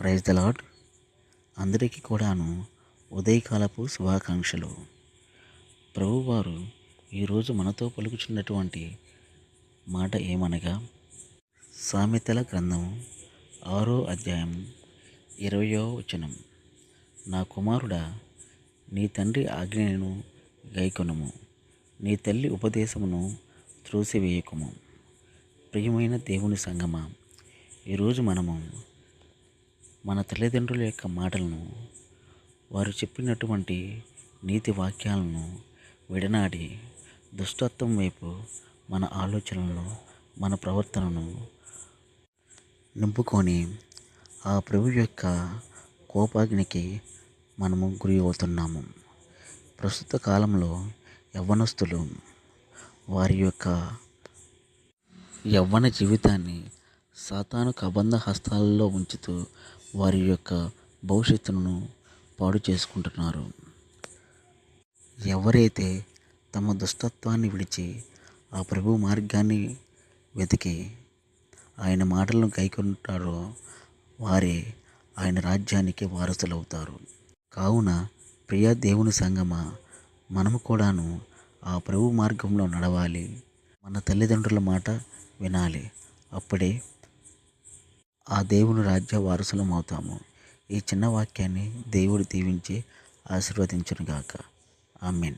Praise the lord అందరికీ కూడాను ఉదయకాలపు శుభాకాంక్షలు. ప్రభువారు ఈరోజు మనతో పలుకుచున్నటువంటి మాట ఏమనగా సామెతల గ్రంథం ఆరో అధ్యాయం ఇరవయో వచనం. నా కుమారుడా నీ తండ్రి ఆజ్ఞను గైకొనుము. నీ తల్లి ఉపదేశమును త్రోసివేయకుము. ప్రియమైన దేవుని సంగమ ఈరోజు మనము మన తల్లిదండ్రుల యొక్క మాటలను వారు చెప్పినటువంటి నీతి వాక్యాలను విడనాడి దుష్టత్వం వైపు మన ఆలోచనలను మన ప్రవర్తనను నింపుకొని ఆ ప్రభు యొక్క కోపాగ్నికి మనము గురి అవుతున్నాము ప్రస్తుత కాలంలో యవ్వనస్తులు వారి యొక్క యవ్వన జీవితాన్ని సాతాను కబంధ హస్తాలలో ఉంచుతూ వారి యొక్క భవిష్యత్తును పాడు చేసుకుంటున్నారు. ఎవరైతే తమ దుష్టత్వాన్ని విడిచి ఆ ప్రభు మార్గాన్ని వెతికి ఆయన మాటలను గైకొంటారో వారే ఆయన రాజ్యానికి వారసులవుతారు. కావున ప్రియ దేవుని సంగమా మనము కూడాను ఆ ప్రభు మార్గంలో నడవాలి. మన తల్లిదండ్రుల మాట వినాలి. అప్పుడే ఆ దేవుని రాజ్య వారసులం అవుతాము ఈ చిన్న వాక్యాన్ని దేవుడు దీవించి ఆశీర్వదించునుగాక. ఆమెన్.